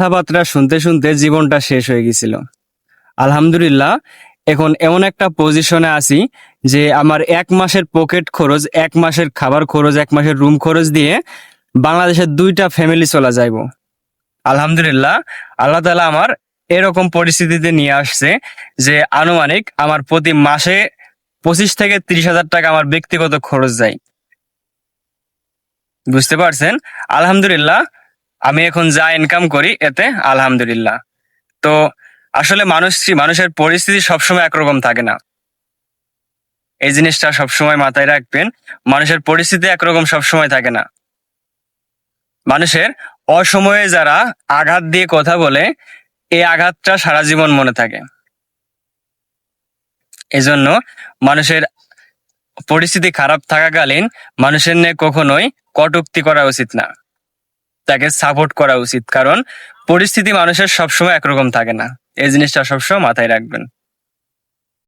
কথাবার্তা শুনতে শুনতে জীবনটা শেষ হয়ে গেছিল। আলহামদুলিল্লাহ, এখন এমন একটা পজিশনে আছি যে আমার এক মাসের পকেট খরচ, এক মাসের খাবার খরচ, এক মাসের রুম খরচ দিয়ে বাংলাদেশের দুইটা ফ্যামিলি চলা যাইব। আলহামদুলিল্লাহ, আল্লাহ তালা আমার এরকম পরিস্থিতিতে নিয়ে আসছে যে আনুমানিক আমার প্রতি মাসে পঁচিশ থেকে ত্রিশ হাজার টাকা আমার ব্যক্তিগত খরচ যায়। বুঝতে পারছেন? আলহামদুলিল্লাহ আমি এখন যা ইনকাম করি এতে আলহামদুলিল্লাহ। তো আসলে মানুষ মানুষের পরিস্থিতি সবসময় একরকম থাকে না। এই জিনিসটা সবসময় মাথায় রাখবেন, মানুষের পরিস্থিতি একরকম সবসময় থাকে না। মানুষের অসময়ে যারা আঘাত দিয়ে কথা বলে এই আঘাতটা সারা জীবন মনে থাকে। এজন্য মানুষের পরিস্থিতি খারাপ থাকাকালীন মানুষের নিয়ে কখনোই কটুক্তি করা উচিত না। তাকে সাপোর্ট করা উচিত। কারণ পরিস্থিতি মানুষের সবসময় একরকম থাকে না। এই জিনিসটা সবসময় মাথায় রাখবেন।